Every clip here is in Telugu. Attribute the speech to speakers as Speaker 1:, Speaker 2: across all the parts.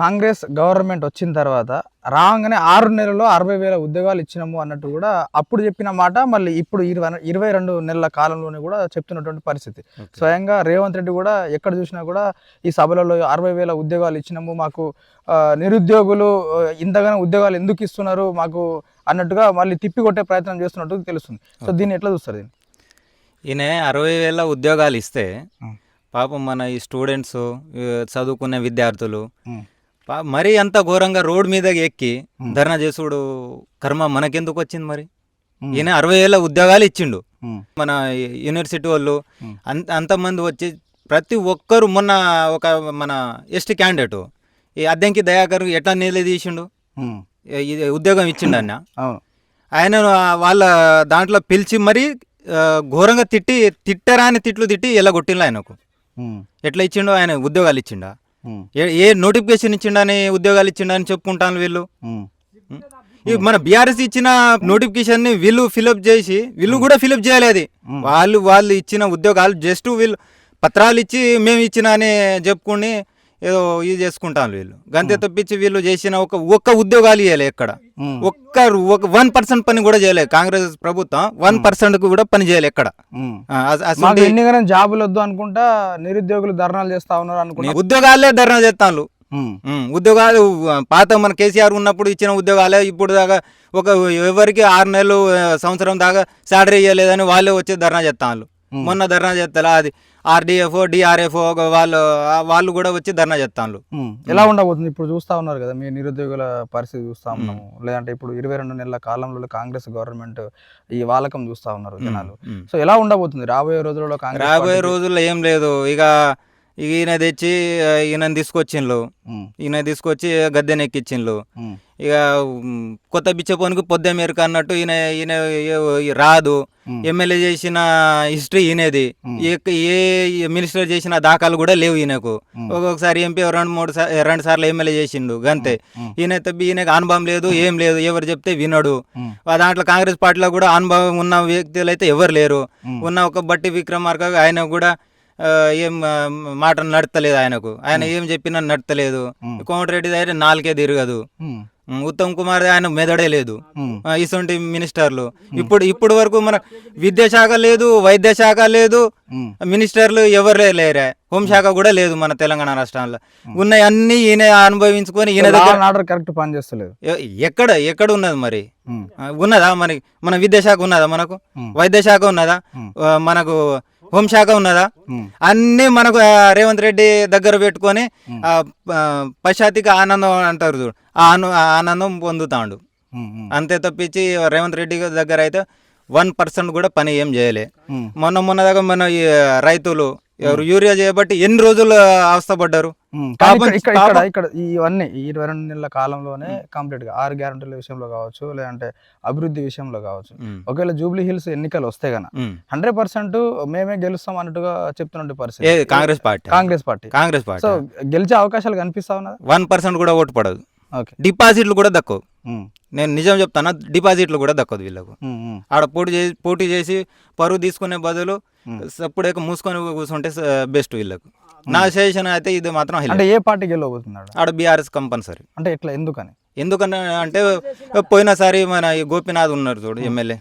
Speaker 1: కాంగ్రెస్ గవర్నమెంట్ వచ్చిన తర్వాత రాగానే ఆరు నెలల్లో అరవై వేల ఉద్యోగాలు ఇచ్చినాము అన్నట్టు కూడా అప్పుడు చెప్పిన మాట మళ్ళీ ఇప్పుడు ఇరవై ఇరవై రెండు నెలల కాలంలోనే కూడా చెప్తున్నటువంటి పరిస్థితి. స్వయంగా రేవంత్ రెడ్డి కూడా ఎక్కడ చూసినా కూడా ఈ సభలలో అరవై వేల ఉద్యోగాలు ఇచ్చినాము మాకు నిరుద్యోగులు ఇంతగానో ఉద్యోగాలు ఎందుకు ఇస్తున్నారు మాకు అన్నట్టుగా మళ్ళీ తిప్పి కొట్టే ప్రయత్నం చేస్తున్నట్టు తెలుస్తుంది. సో దీన్ని ఎట్లా చూస్తారు దీన్ని?
Speaker 2: ఈయన అరవై వేల ఉద్యోగాలు ఇస్తే. పాపం మన ఈ స్టూడెంట్స్ చదువుకునే విద్యార్థులు మరీ అంత ఘోరంగా రోడ్ మీద ఎక్కి ధర్నా చేసుడు కర్మ మనకెందుకు వచ్చింది మరి? ఈయన అరవై వేల ఉద్యోగాలు ఇచ్చిండు. మన యూనివర్సిటీ వాళ్ళు. అంత అంతమంది వచ్చి ప్రతి ఒక్కరు మొన్న ఒక మన ఎస్టీ క్యాండిడేట్ ఈ అద్దెంకి దయాకర్ ఎట్లా నిలదీసిండు ఇది ఉద్యోగం ఇచ్చిండు అన్న. ఆయన వాళ్ళ దాంట్లో పిలిచి మరీ ఘోరంగా తిట్టి తిట్టరా అని తిట్లు తిట్టి ఎలా కొట్టిండు ఆయనకు. ఎట్లా ఇచ్చిండో ఆయన ఉద్యోగాలు ఇచ్చిండా. ఏ నోటిఫికేషన్ ఇచ్చిండని ఉద్యోగాలు ఇచ్చిండని చెప్పుకుంటాను వీళ్ళు? మన బీఆర్ఎస్ ఇచ్చిన నోటిఫికేషన్ని వీళ్ళు ఫిలప్ చేసి వీళ్ళు కూడా ఫిలప్ చేయలేదు వాళ్ళు వాళ్ళు ఇచ్చిన ఉద్యోగాలు జస్ట్ వీళ్ళు పత్రాలు ఇచ్చి మేము ఇచ్చిన అని చెప్పుకుని ఏదో ఇది చేసుకుంటాను వీళ్ళు. గంతే తప్పించి వీళ్ళు చేసిన ఒక ఒక్క ఉద్యోగాలు ఇవ్వలే ఎక్కడ.
Speaker 1: ఉం.
Speaker 2: ఒక్క ఒక వన్ పర్సెంట్ పని కూడా చేయలేదు. కాంగ్రెస్ ప్రభుత్వం వన్ పర్సెంట్ కూడా పని చేయలేదు ఎక్కడ.
Speaker 1: ఉం.
Speaker 2: ఆ, అస-
Speaker 1: మాకు
Speaker 2: అసలు
Speaker 1: ఎన్ని గణం జాబులు వద్దు అనుకుంటా నిరుద్యోగులు ధర్నాలు చేస్తా ఉన్నారు అనుకుంటా
Speaker 2: ఉద్యోగాలే ధర్నా చేస్తాను ఉద్యోగాలు పాత మన కేసీఆర్ ఉన్నప్పుడు ఇచ్చిన ఉద్యోగాలే ఇప్పుడు దాకా ఒక ఎవరికి ఆరు నెలలు సంవత్సరం దాకా శాలరీ ఇవ్వలేదని వాళ్ళే వచ్చి ధర్నా చేస్తాను మొన్న ధర్నా చేస్తారా అది ఆర్డీఎఫ్ డిఆర్ఎఫ్ వాళ్ళు వాళ్ళు కూడా వచ్చి ధర్నా చేస్తాను.
Speaker 1: ఎలా ఉండబోతుంది? ఇప్పుడు చూస్తా ఉన్నారు కదా మీ నిరుద్యోగుల పరిస్థితి చూస్తా ఉన్నాము. లేదంటే ఇప్పుడు ఇరవై రెండు నెలల కాలంలో కాంగ్రెస్ గవర్నమెంట్ ఈ వాలకం చూస్తా ఉన్నారు జనాలు. సో ఎలా ఉండబోతుంది? రాబోయే రోజులలో కాంగ్రెస్
Speaker 2: రాబోయే రోజుల్లో ఏం లేదు. ఇక ఈయన తెచ్చి ఈయనని తీసుకొచ్చిండ్రు
Speaker 1: ఉం.
Speaker 2: ఈయన తీసుకొచ్చి గద్దెనెక్కిచ్చిండ్రు
Speaker 1: ఉం.
Speaker 2: ఇక కొత్త బిచ్చపోనికి పొద్దు మేరకు అన్నట్టు ఈయన ఈయన రాదు. ఎమ్మెల్యే చేసిన హిస్టరీ ఈయనది. ఏ మినిస్టర్ చేసిన దాఖలు కూడా లేవు ఈయనకు. ఒక్కొక్కసారి ఎంపీ రెండు మూడు రెండు సార్లు ఎమ్మెల్యే చేసిండు గంతే. ఈయన తప్పి ఈయనకు అనుభవం లేదు ఏం లేదు ఎవరు చెప్తే వినడు. దాంట్లో కాంగ్రెస్ పార్టీలో కూడా అనుభవం ఉన్న వ్యక్తులు అయితే ఎవరు లేరు. ఉన్న ఒక బట్టి విక్రమార్క ఆయన కూడా ఏం ఆ, మాట నడతలేదు ఆయనకు. ఆయన ఏం చెప్పినా నడతలేదు. కోమటిరెడ్డి దగ్గర నాలుగే తిరగదు. ఉత్తమ్ కుమార్ ఆయన మెదడే లేదు. ఇటువంటి మినిస్టర్లు. ఇప్పుడు ఇప్పుడు వరకు మన విద్యాశాఖ లేదు వైద్య శాఖ లేదు. మినిస్టర్లు ఎవరు లేరే. హోంశాఖ కూడా లేదు మన తెలంగాణ రాష్ట్రంలో. ఉన్నాయి అన్ని ఈయన అనుభవించుకొని ఈయన
Speaker 1: ఆర్డర్ కరెక్ట్ పని చేస్తలేదు
Speaker 2: ఎ- ఎక్కడ ఎక్కడ ఉన్నది మరి? ఉన్నదా? మనకి మన విద్యాశాఖ ఉన్నదా మనకు. వైద్య శాఖ ఉన్నదా? మనకు హోంశాఖ ఉన్నదా. అన్నీ మనకు రేవంత్ రెడ్డి దగ్గర పెట్టుకొని పశ్చాత్తిక ఆనందం అంటారు చూడు ఆ ఆనందం పొందుతాడు. అంతే తప్పించి రేవంత్ రెడ్డి దగ్గర అయితే వన్ పర్సెంట్ కూడా పని ఏం చేయలే. మొన్న మొన్న దాకా మన ఈ రైతులు ఎవరు యూరియా చేయబట్టి ఎన్ని రోజులు అవస్థపడ్డారు?
Speaker 1: ఇక్కడ ఇక్కడ ఇవన్నీ ఈ ఇరవై రెండు నెలల కాలంలోనే కంప్లీట్గా ఆరు గ్యారంటీల విషయంలో కావచ్చు లేదంటే అభివృద్ధి విషయంలో కావచ్చు. ఒకవేళ జూబ్లీ హిల్స్ ఎన్నికలు వస్తే గన. హండ్రెడ్ పర్సెంట్ మేమే గెలుస్తాం అన్నట్టుగా చెప్తున్నట్టు పరిస్థితి.
Speaker 2: Congress party.
Speaker 1: Congress party.
Speaker 2: Congress party.
Speaker 1: So గెలిచే అవకాశాలు కనిపిస్తా ఉన్నదా?
Speaker 2: వన్ పర్సెంట్ కూడా ఓటు పడదు. డిపాజిట్లు కూడా దక్కవు. నేను నిజం చెప్తాను డిపాజిట్లు కూడా దక్కదు వీళ్ళకు. ఆడ పోటీ చేసి పోటీ చేసి పరువు తీసుకునే బదులు సప్పుడేక మూసుకొని కూర్చుంటే బెస్ట్ వీళ్ళకు. నా సజెషన్ అయితే ఇది మాత్రం.
Speaker 1: అంటే ఏ పార్టీ గెలవబోతున్నాడు?
Speaker 2: ఆడ బీఆర్ఎస్ కంపల్సరీ.
Speaker 1: అంటే ఎట్లా? ఎందుకని?
Speaker 2: ఎందుకని అంటే పోయినసారి మన గోపీనాథ్ ఉన్నారు చూడు ఎమ్మెల్యే.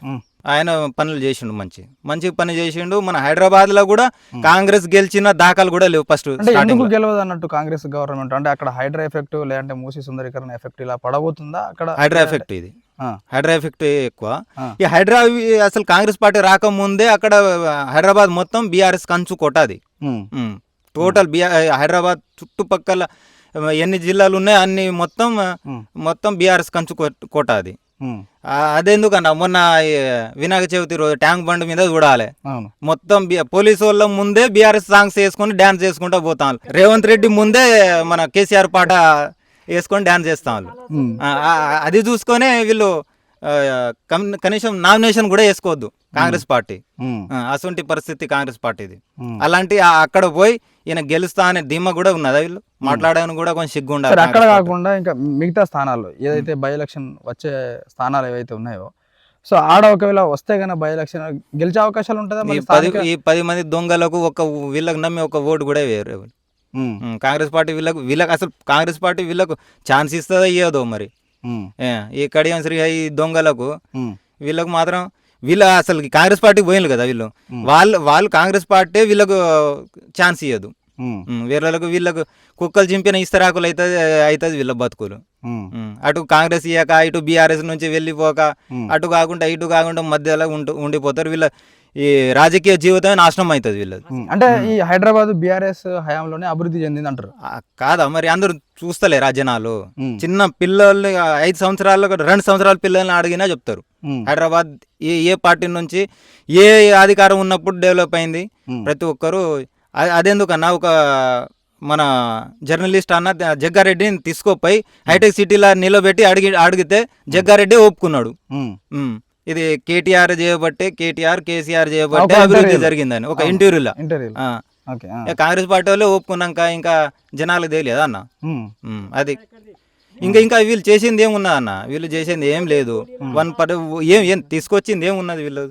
Speaker 2: ఆయన పనులు చేసిండు మంచి. మంచి పని చేసిండు. మన హైదరాబాద్లో కూడా కాంగ్రెస్ గెలిచిన దాఖలు కూడా లేవు ఫస్ట్
Speaker 1: గెలవదు అన్నట్టు కాంగ్రెస్ గవర్నమెంట్? అంటే అక్కడ హైడ్రా ఎఫెక్ట్ లేదంటే మూసి సుందరీకరణ ఎఫెక్ట్ ఇలా పడబోతుందా? అక్కడ
Speaker 2: హైడ్రా ఎఫెక్ట్ ఇది. హైడ్రా ఎఫెక్ట్ ఎక్కువ. ఈ హైడ్రా అసలు కాంగ్రెస్ పార్టీ రాకముందే అక్కడ హైదరాబాద్ మొత్తం బీఆర్ఎస్ కంచు కొట్టాది. టోటల్ బిఆర్ హైదరాబాద్ చుట్టుపక్కల ఎన్ని జిల్లాలు ఉన్నాయి అన్ని మొత్తం. మొత్తం బీఆర్ఎస్ కంచు కొట్- కొట్టాది అదెందుకన్నా? మొన్న వినాయక చవితి రోజు ట్యాంక్ బండ్ మీద చూడాలి. మొత్తం పోలీసు వాళ్ళ ముందే బీఆర్ఎస్ సాంగ్స్ వేసుకొని డ్యాన్స్ చేసుకుంటూ పోతాం రేవంత్ రెడ్డి ముందే మన కేసీఆర్ పాట వేసుకొని డ్యాన్స్ చేస్తాం వాళ్ళు అది చూసుకొనే వీళ్ళు కనీసం నామినేషన్ కూడా వేసుకోవద్దు కాంగ్రెస్ పార్టీ. అటువంటి పరిస్థితి కాంగ్రెస్ పార్టీది. అలాంటి అక్కడ పోయి ఈయన గెలుస్తా అనే ధీమా కూడా ఉన్నదా వీళ్ళు? మాట్లాడడానికి కూడా కొంచెం సిగ్గు ఉండాలి
Speaker 1: అక్కడ. కాకుండా ఇంకా మిగతా స్థానాల్లో ఏదైతే బై ఎలక్షన్ వచ్చే స్థానాలు ఏవైతే ఉన్నాయో సో ఆడ ఒకవేళ వస్తే గన బై ఎలక్షన్ గెలిచే అవకాశాలు ఉంటుందా
Speaker 2: ఈ పది
Speaker 1: స్థానిక-
Speaker 2: ఈ పది మంది దొంగలకు ఒక వీళ్ళకి నమ్మి ఒక ఓటు కూడా వేరు కాంగ్రెస్ పార్టీ వీళ్ళకు వీళ్ళకి అసలు కాంగ్రెస్ పార్టీ వీళ్ళకు ఛాన్స్ ఇస్తుందో ఇవ్వదో మరి? ఈ కడియం శ్రీ ఈ దొంగలకు వీళ్ళకు మాత్రం వీళ్ళ అసలు కాంగ్రెస్ పార్టీకి పోయినరు కదా వీళ్ళు. వాళ్ళు వాళ్ళు కాంగ్రెస్ పార్టీ వీళ్ళకు ఛాన్స్ ఇవ్వదు వీళ్ళకు వీళ్ళకు కుక్కలు చింపిన ఇస్తరాకులు అవుతుంది అవుతుంది వీళ్ళ బతుకులు. అటు కాంగ్రెస్ ఇయ్యక ఇటు బీఆర్ఎస్ నుంచి వెళ్ళిపోక అటు కాకుండా ఇటు కాకుండా మధ్యలో ఉంటూ ఉండిపోతారు. వీళ్ళ ఈ రాజకీయ జీవితమే నాశనం అవుతుంది వీళ్ళది.
Speaker 1: అంటే ఈ హైదరాబాద్ బీఆర్ఎస్ హయాంలోనే అభివృద్ధి చెందింది అంటారు.
Speaker 2: ఆ, కాదా మరి అందరూ చూస్తలేరా జనాలు. చిన్న పిల్లలు ఆ, ఐదు సంవత్సరాలకు రెండు సంవత్సరాల పిల్లల్ని అడిగినా చెప్తారు. హైదరాబాద్ ఏ ఏ పార్టీ నుంచి ఏ అధికారం ఉన్నప్పుడు డెవలప్ అయింది? ప్రతి ఒక్కరు అదెందుకన్నా ఒక మన జర్నలిస్ట్ అన్న జగ్గారెడ్డిని తీసుకోపోయి హైటెక్ సిటీలో నిలబెట్టి అడిగి అడిగితే జగ్గారెడ్డి ఒప్పుకున్నాడు. ఇది కేటీఆర్ చేయబట్టే కేటీఆర్ కేసీఆర్ చేయబట్టే అభివృద్ధి. జరిగిందని ఒక ఇంటర్వ్యూలో. కాంగ్రెస్ పార్టీ వాళ్ళు ఒప్పుకున్నాక ఇంకా జనాలకు తెలియదు అన్న? అది. ఇంకా ఇంకా వీళ్ళు చేసింది ఏమున్నది అన్న? వీళ్ళు చేసింది ఏం లేదు. వన్ పర్ ఏం ఏం తీసుకొచ్చింది ఏమున్నది వీళ్ళు?